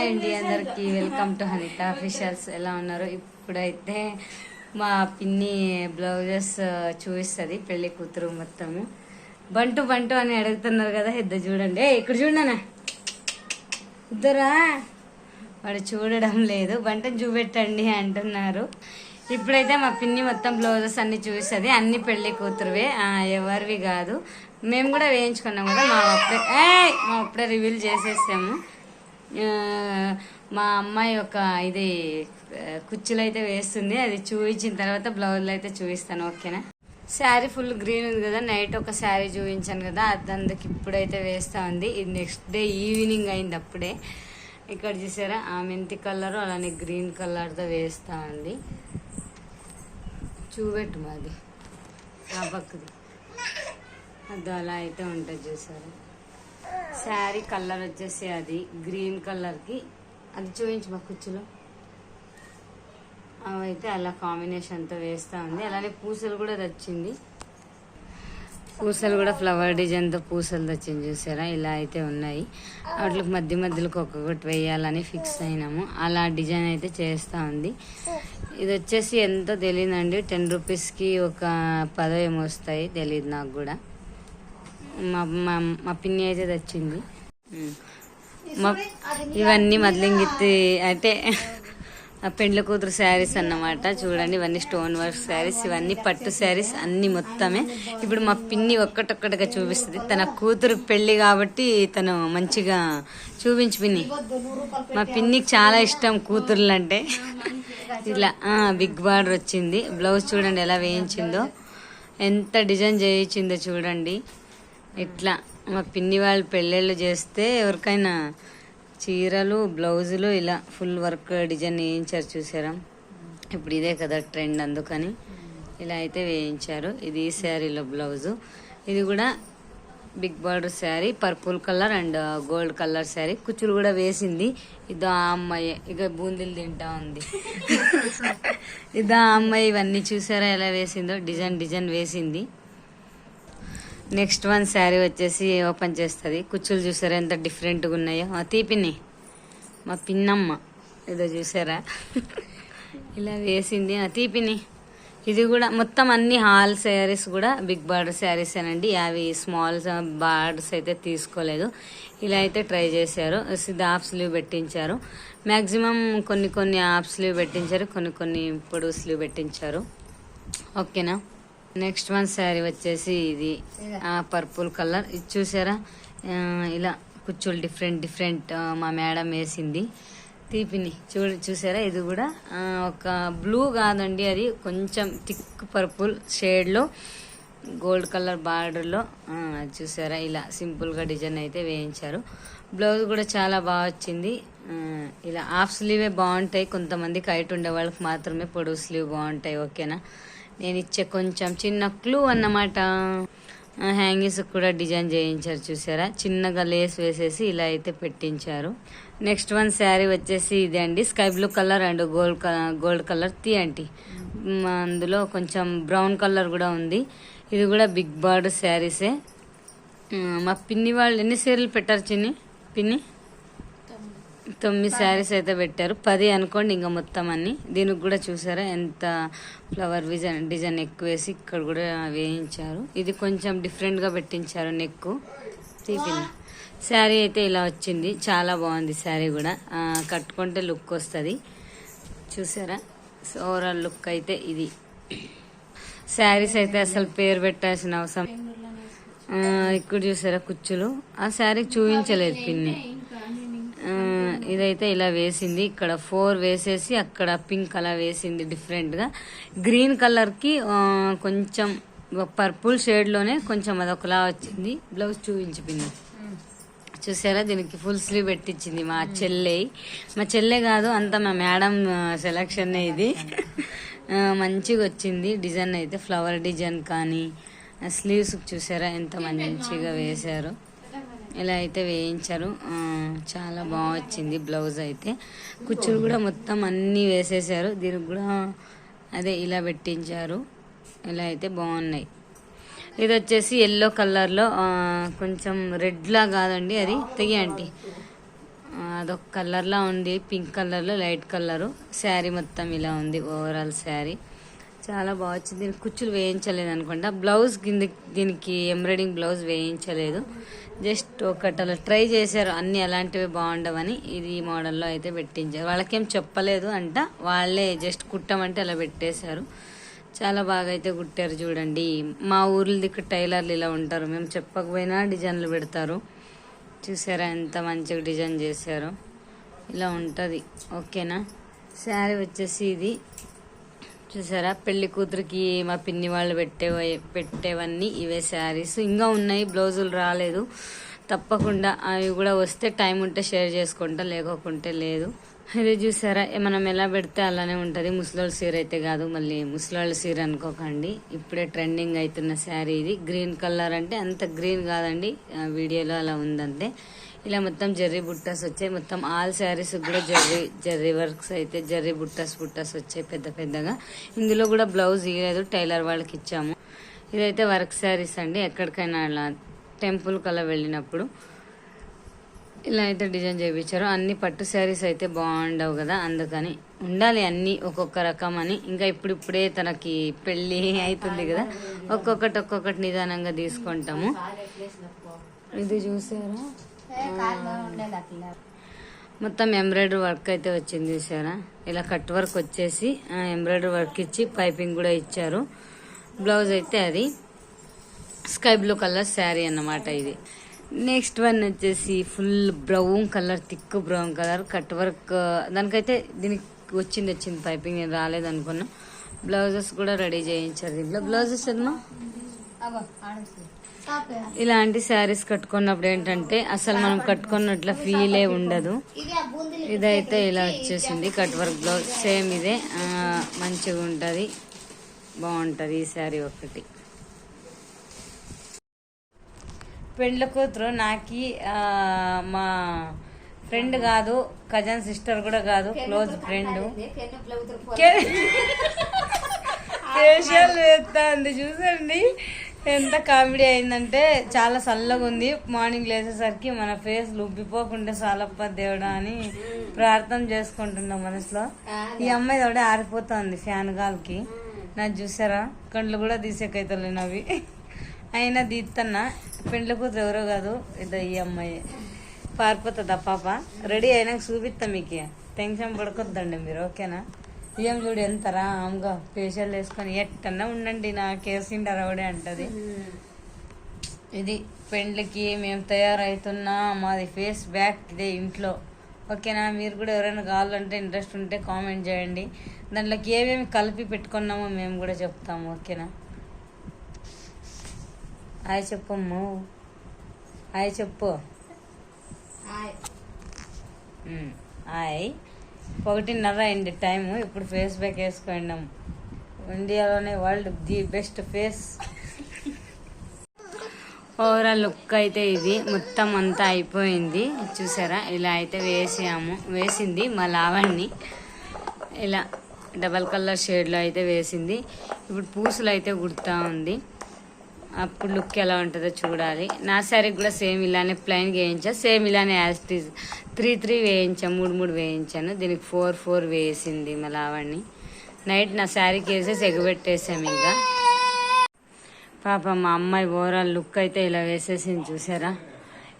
Hi అండి అందరికి. Welcome to Hanitha officials ఎలా ఉన్నారు? ఇప్పుడైతే మా పిన్ని బ్లౌజెస్ చూపిస్తుంది పెళ్ళి కూతురు మొత్తము. బంటు బంటు అని అడుగుతున్నారు కదా ఇద్దరు చూడండి. ఇక్కడ చూడనా ఇద్దరా? వాడు చూడడం లేదు. బంటను చూపెట్టండి అంటున్నారు. ఇప్పుడైతే మా పిన్ని మొత్తం బ్లౌజెస్ అన్ని చూపిస్తుంది. అన్ని పెళ్ళి కూతురువే. ఎవరివి కాదు. మేము కూడా వేయించుకున్నాం కూడా మా అప్పుడే మా అప్పుడే రివీల్ చేసేసాము. మా అమ్మాయి ఒక ఇది కుచ్చులు అయితే వేస్తుంది. అది చూపించిన తర్వాత బ్లౌజులు అయితే చూపిస్తాను ఓకేనా? శారీ ఫుల్ గ్రీన్ ఉంది కదా నైట్ ఒక శారీ చూపించాను కదా అది అందుకు ఇప్పుడైతే వేస్తా ఉంది. ఇది నెక్స్ట్ డే ఈవినింగ్ అయింది అప్పుడే. ఇక్కడ చూసారా ఆ మెంతి కలర్ అలానే గ్రీన్ కలర్తో వేస్తా ఉంది. చూపెట్టు మాది ఆ పక్కది. అది అలా అయితే ఉంటుంది చూసారా. శారీ కలర్ వచ్చేసి అది గ్రీన్ కలర్కి అది చూపించు మా కుచ్చులో. అవైతే అలా కాంబినేషన్తో వేస్తూ ఉంది. అలానే పూసలు కూడా తెచ్చింది. పూసలు కూడా ఫ్లవర్ డిజైన్తో పూసలు తెచ్చింది చూసారా? ఇలా అయితే ఉన్నాయి. వాటికి మధ్య మధ్యలో ఒక్కొక్కటి వేయాలని ఫిక్స్ అయినాము. అలా డిజైన్ అయితే చేస్తూ ఉంది. ఇది వచ్చేసి ఎంతో తెలియదండి టెన్ రూపీస్కి ఒక పదో ఏమో వస్తాయి. తెలియదు నాకు కూడా. మా మా మా పిన్ని అయితే తెచ్చింది. ఇవన్నీ మద్లింగిత్తి అంటే ఆ పెండ్ల కూతురు శారీస్ అన్నమాట. చూడండి ఇవన్నీ స్టోన్ వర్క్ శారీస్ ఇవన్నీ పట్టు శారీస్ అన్ని మొత్తమే. ఇప్పుడు మా పిన్ని ఒక్కటొక్కటిగా చూపిస్తుంది. తన కూతురు పెళ్ళి కాబట్టి తను మంచిగా చూపించు పిన్ని. మా పిన్నికి చాలా ఇష్టం కూతుర్లు అంటే ఇలా బిగ్ బార్డర్ వచ్చింది. బ్లౌజ్ చూడండి ఎలా వేయించిందో. ఎంత డిజైన్ చేయించిందో చూడండి. ఇట్లా మా పిన్ని వాళ్ళు పెళ్ళిళ్ళు చేస్తే ఎవరికైనా చీరలు బ్లౌజులు ఇలా ఫుల్ వర్క్ డిజైన్ వేయించారు చూసారా? ఇప్పుడు ఇదే కదా ట్రెండ్ అందుకని ఇలా అయితే వేయించారు. ఇది ఈ శారీలో బ్లౌజు. ఇది కూడా big border sari purple colour and gold colour sari. కుచ్చులు కూడా వేసింది. ఇదో ఆ అమ్మాయి. ఇక బూందీలు తింటా ఉంది. ఇదో ఆ అమ్మాయి ఇవన్నీ చూసారా ఎలా వేసిందో? డిజైన్ డిజైన్ వేసింది. నెక్స్ట్ వన్ శారీ వచ్చేసి ఓపెన్ చేస్తుంది. కుచ్చులు చూసారా ఎంత డిఫరెంట్గా ఉన్నాయో? ఆ తీపిని. మా పిన్నమ్మ. ఏదో చూసారా? ఇలా వేసింది. ఆ తీపిని. ఇది కూడా మొత్తం అన్ని హాల్ శారీస్ కూడా బిగ్ బార్డర్ శారీస్ అనండి. అవి స్మాల్ బార్డర్స్ అయితే తీసుకోలేదు. ఇలా అయితే ట్రై చేశారు. ఇది హాఫ్ స్లీవ్ పెట్టించారు. మ్యాక్సిమం కొన్ని కొన్ని హాఫ్ స్లీవ్ పెట్టించారు. కొన్ని కొన్ని పొడుగు స్లీవ్ పెట్టించారు. ఓకేనా? నెక్స్ట్ వన్ శారీ వచ్చేసి ఇది పర్పుల్ కలర్ ఇది చూసారా? ఇలా కుచ్చులు డిఫరెంట్ డిఫరెంట్ మా మేడం వేసింది. తీపిని చూ చూసారా? ఇది కూడా ఒక బ్లూ కాదండి అది కొంచెం థిక్ పర్పుల్ షేడ్లో గోల్డ్ కలర్ బార్డర్లో చూసారా? ఇలా సింపుల్గా డిజైన్ అయితే వేయించారు. బ్లౌజ్ కూడా చాలా బాగా వచ్చింది. ఇలా హాఫ్ స్లీవే బాగుంటాయి. కొంతమందికి హైట్ ఉండే వాళ్ళకి మాత్రమే పొడవు స్లీవ్ బాగుంటాయి. ఓకేనా నేను ఇచ్చే కొంచెం చిన్న క్లూ అన్నమాట. హ్యాంగింగ్స్ కూడా డిజైన్ చేయించారు చూసారా? చిన్నగా లేస్ వేసేసి ఇలా అయితే పెట్టించారు. నెక్స్ట్ వన్ శారీ వచ్చేసి ఇది అండి. Sky blue colour and gold colour gold colour తీ అండి అందులో కొంచెం బ్రౌన్ కలర్ కూడా ఉంది. ఇది కూడా బిగ్ బార్డర్ శారీసే. మా పిన్ని వాళ్ళు ఎన్ని సీరలు పెట్టారు చిన్ని? పిన్ని? తొమ్మిది శారీస్ అయితే పెట్టారు. పది అనుకోండి ఇంకా మొత్తం అన్ని. దీనికి కూడా చూసారా ఎంత ఫ్లవర్ డిజైన్ డిజైన్ ఎక్కువ వేసి ఇక్కడ కూడా వేయించారు. ఇది కొంచెం డిఫరెంట్గా పెట్టించారు నెక్ తీపిని. శారీ అయితే ఇలా వచ్చింది. చాలా బాగుంది శారీ కూడా. కట్టుకుంటే లుక్ వస్తుంది. చూసారా? సో ఓవరాల్ లుక్ అయితే ఇది. శారీస్ అయితే అసలు పేరు పెట్టాల్సిన అవసరం. ఇక్కడ చూసారా కుచ్చులు? ఆ శారీ చూపించలేదు పిన్ని. ఇదైతే ఇలా వేసింది. ఇక్కడ ఫోర్ వేసేసి అక్కడ పింక్ అలా వేసింది డిఫరెంట్గా గ్రీన్ కలర్కి కొంచెం పర్పుల్ షేడ్లోనే కొంచెం అదొకలా వచ్చింది. బ్లౌజ్ చూపించిపోయింది చూసారా? దీనికి ఫుల్ స్లీవ్ పెట్టించింది మా చెల్లె. మా చెల్లె కాదు అంతా మా మేడం సెలక్షన్ ఇది. మంచిగా వచ్చింది. డిజైన్ అయితే ఫ్లవర్ డిజైన్ కానీ స్లీవ్స్ చూసారా? ఎంత మంచిగా వేశారు. ఇలా అయితే వేయించారు. చాలా బాగా వచ్చింది బ్లౌజ్ అయితే. కుచ్చులు కూడా మొత్తం అన్నీ వేసేసారు. దీనికి కూడా అదే ఇలా పెట్టించారు. ఇలా అయితే బాగున్నాయి. ఇది వచ్చేసి ఎల్లో కలర్లో కొంచెం రెడ్లా కాదండి అది తెగి అదొక కలర్లా ఉంది పింక్ కలర్లో లైట్ కలరు శారీ మొత్తం ఇలా ఉంది ఓవరాల్ శారీ. చాలా బాగా వచ్చింది. దీనికి కుచ్చులు వేయించలేదు అనుకుంటా. బ్లౌజ్ కింద దీనికి ఎంబ్రాయిడింగ్ బ్లౌజ్ వేయించలేదు. జస్ట్ ఒకటి అలా ట్రై చేశారు. అన్ని అలాంటివి బాగుండవని ఇది ఈ మోడల్లో అయితే పెట్టించారు. వాళ్ళకేం చెప్పలేదు అంట. వాళ్ళే జస్ట్ కుట్టమంటే అలా పెట్టేశారు. చాలా బాగా అయితే కుట్టారు చూడండి. మా ఊర్ల దిక్కు టైలర్లు ఇలా ఉంటారు. మేము చెప్పకపోయినా డిజైన్లు పెడతారు. చూసారా ఎంత మంచిగా డిజైన్ చేశారు. ఇలా ఉంటుంది. ఓకేనా? శారీ వచ్చేసి ఇది. చూసారా? పెళ్ళి కూతురికి మా పిన్ని వాళ్ళు పెట్టే పెట్టేవన్నీ ఇవే శారీస్. ఇంకా ఉన్నాయి బ్లౌజులు రాలేదు. తప్పకుండా అవి కూడా వస్తే టైం ఉంటే షేర్ చేసుకుంటా లేకోకుంటే లేదు. ఇది చూసారా? మనం ఎలా పెడితే అలానే ఉంటుంది. ముసలోళ్ళ సీర అయితే కాదు మళ్ళీ ముసలోళ్ళ సీర అనుకోకండి. ఇప్పుడే ట్రెండింగ్ అవుతున్న శారీ ఇది. గ్రీన్ కలర్ అంటే అంత గ్రీన్ కాదండి. వీడియోలో అలా ఉందంతే. ఇలా మొత్తం జర్రీ బుట్టాస్ వచ్చాయి. మొత్తం ఆల్ శారీస్ కూడా జర్రీ జర్రీ వర్క్స్ అయితే జర్రీ బుట్టాస్ బుట్టాస్ వచ్చాయి పెద్ద పెద్దగా. ఇందులో కూడా బ్లౌజ్ ఇవ్వలేదు టైలర్ వాళ్ళకి ఇచ్చాము. ఇదైతే వర్క్ శారీస్ అండి. ఎక్కడికైనా అలా టెంపుల్ కలా వెళ్ళినప్పుడు ఇలా అయితే డిజైన్ చేయించారు అన్ని పట్టు శారీస్ అయితే బాగుండవు కదా అందుకని ఉండాలి అన్నీ ఒక్కొక్క రకం అని. ఇంకా ఇప్పుడిప్పుడే తనకి పెళ్ళి అవుతుంది కదా ఒక్కొక్కటి ఒక్కొక్కటి నిదానంగా తీసుకుంటాము. ఇది చూసారా? మొత్తం ఎంబ్రాయిడరీ వర్క్ అయితే వచ్చింది చూసారా? ఇలా కట్ వర్క్ వచ్చేసి ఎంబ్రాయిడరీ వర్క్ ఇచ్చి పైపింగ్ కూడా ఇచ్చారు. బ్లౌజ్ అయితే అది. స్కై బ్లూ కలర్ శారీ అన్నమాట ఇది. నెక్స్ట్ వన్ వచ్చేసి full brown colour thick brown colour cut work. దానికైతే దీనికి వచ్చింది వచ్చింది పైపింగ్. నేను రాలేదు అనుకున్నా. బ్లౌజెస్ కూడా రెడీ చేయించారు దీంట్లో. బ్లౌజెస్ ఏమో ఇలాంటి శారీస్ కట్టుకున్నప్పుడు ఏంటంటే అసలు మనం కట్టుకున్నట్ల ఫీలే ఉండదు. ఇదైతే ఇలా వచ్చేసింది కట్ వర్క్ బ్లౌజ్ సేమ్ ఇదే. మంచిగా ఉంటుంది. బాగుంటుంది ఈ శారీ ఒకటి పెళ్ళి కూతురు నాకి మా ఫ్రెండ్ కాదు కజన్ సిస్టర్ కూడా కాదు క్లోజ్ ఫ్రెండ్ ఫేషియల్ చూసండి. ఎంత కామెడీ అయిందంటే చాలా చల్లగా ఉంది. మార్నింగ్ లేచేసరికి మన ఫేస్ లుబ్బిపోకుండా చాలప్ప దేవుడా అని ప్రార్థన చేసుకుంటున్నాం మనసులో. ఈ అమ్మాయి తోడే ఆరిపోతుంది ఫ్యాన్ గాలికి. నాకు చూసారా? కండ్లు కూడా తీసేకైతలేను అవి అయినా తీస్తున్నా పెండ్ల కూతురు ఎవరో కాదు ఇదో ఈ అమ్మాయి. పారిపోతుందా పాప? రెడీ అయినాక చూపిస్తాం మీకు. టెన్షన్ పడుకోద్దండి మీరు ఓకేనా? బియ్యం చూడు ఎంత రామ్గా ఫేషియల్ వేసుకొని ఎట్టన్నా ఉండండి నా కేసిండర్ రౌడే అంటది. ఇది పెండ్లకి మేము తయారవుతున్నా మాది ఫేస్ బ్యాక్ ఇదే ఇంట్లో. ఓకేనా? మీరు కూడా ఎవరైనా కావాలంటే ఇంట్రెస్ట్ ఉంటే కామెంట్ చేయండి. దాంట్లోకి ఏమేమి కలిపి పెట్టుకున్నామో మేము కూడా చెప్తాము ఓకేనా? హాయ్ చెప్పమ్ము. హాయ్ చెప్పు. హాయ్. ఒకటిన్నర అయింది టైము ఇప్పుడు ఫేస్ బ్యాక్ వేసుకున్నాం ఇండియాలోనే world the best face overall look అయితే ఇది. మొత్తం అంతా అయిపోయింది. చూసారా? ఇలా అయితే వేసాము. వేసింది మా లావణ్ణి. ఇలా డబల్ కలర్ షేడ్లో అయితే వేసింది. ఇప్పుడు పూసలు అయితే గుర్తా ఉంది. అప్పుడు లుక్ ఎలా ఉంటుందో చూడాలి. నా శారీకి కూడా సేమ్ ఇలానే ప్లెయిన్ వేయించా. సేమ్ ఇలానే యాస్టీజ్ త్రీ త్రీ వేయించాను మూడు మూడు వేయించాను. దీనికి ఫోర్ ఫోర్ వేసింది మా లావణ్ణి. నైట్ నా శారీకి వేసేసి ఎగబెట్టేసాము ఇంకా. పాప మా అమ్మాయి ఓవరాల్ లుక్ అయితే ఇలా వేసేసింది చూసారా?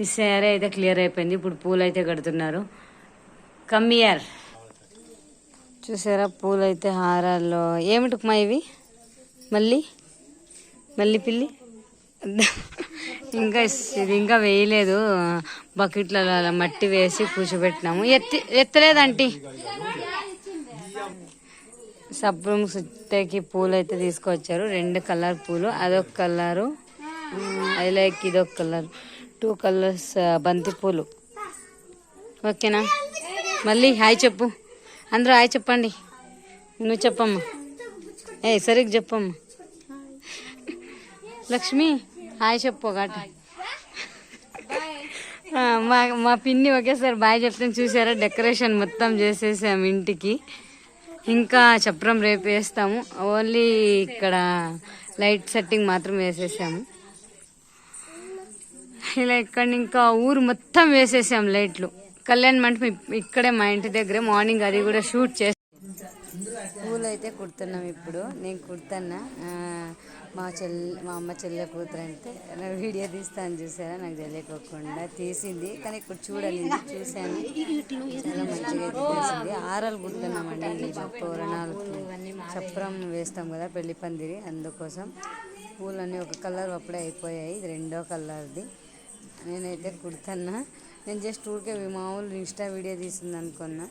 ఈ శారీ అయితే క్లియర్ అయిపోయింది. ఇప్పుడు పూలు అయితే కడుతున్నారు. కమ్మియర్ చూసారా? పూలు అయితే హారాల్లో. ఏమిటి మా ఇవి? మళ్ళీ మళ్ళీ పిల్లి? ఇంకా ఇది ఇంకా వేయలేదు. బకెట్లలో అలా మట్టి వేసి కూర్చోబెట్టినాము. ఎత్తి ఎత్తలేదంటీ సబ్రూమ్ సుత్తకి పూలు అయితే తీసుకొచ్చారు. రెండు కలర్ పూలు. అదొక కలరు. ఐ లైక్ ఇదొక కలర్. టూ కలర్స్ బంతి పూలు. ఓకేనా? మళ్ళీ హాయ్ చెప్పు. అందరూ హాయ్ చెప్పండి. నువ్వు చెప్పమ్మా. ఏ సరిగ్గా చెప్పమ్మా. లక్ష్మి. హాయ్ చెప్పు ఒకటి. మా మా పిన్ని ఒకేసారి బాయ్ చెప్తాను చూసారా? డెకరేషన్ మొత్తం చేసేసాము ఇంటికి. ఇంకా చప్రం రేపు వేస్తాము. ఓన్లీ ఇక్కడ లైట్ సెట్టింగ్ మాత్రం వేసేసాము. ఇలా ఇక్కడ ఇంకా ఊరు మొత్తం వేసేసాం లైట్లు కళ్యాణ్ మంటపం ఇక్కడే మా ఇంటి దగ్గర. మార్నింగ్ అది కూడా షూట్ చేసి పూలు అయితే కుడుతున్నాం ఇప్పుడు. నేను కుడుతున్నా మా చెల్లి మా అమ్మ చెల్లె కూతురు అంటే వీడియో తీస్తాను చూసారా? నాకు తెలియకోకుండా తీసింది. కానీ ఇక్కడ చూడలేదు చూశాను. చాలా మంచిగా తీసింది. ఆరాలు కుడుతున్నామండి ఈ తోరణాలు చప్రం వేస్తాం కదా పెళ్ళి పందిరి అందుకోసం. పూలన్నీ ఒక కలర్ అప్పుడే అయిపోయాయి. ఇది రెండో కలర్ది. నేనైతే కుడుతున్నా నేను జస్ట్ ఊరికే మామూలు ఇన్స్టా వీడియో తీసింది అనుకున్నా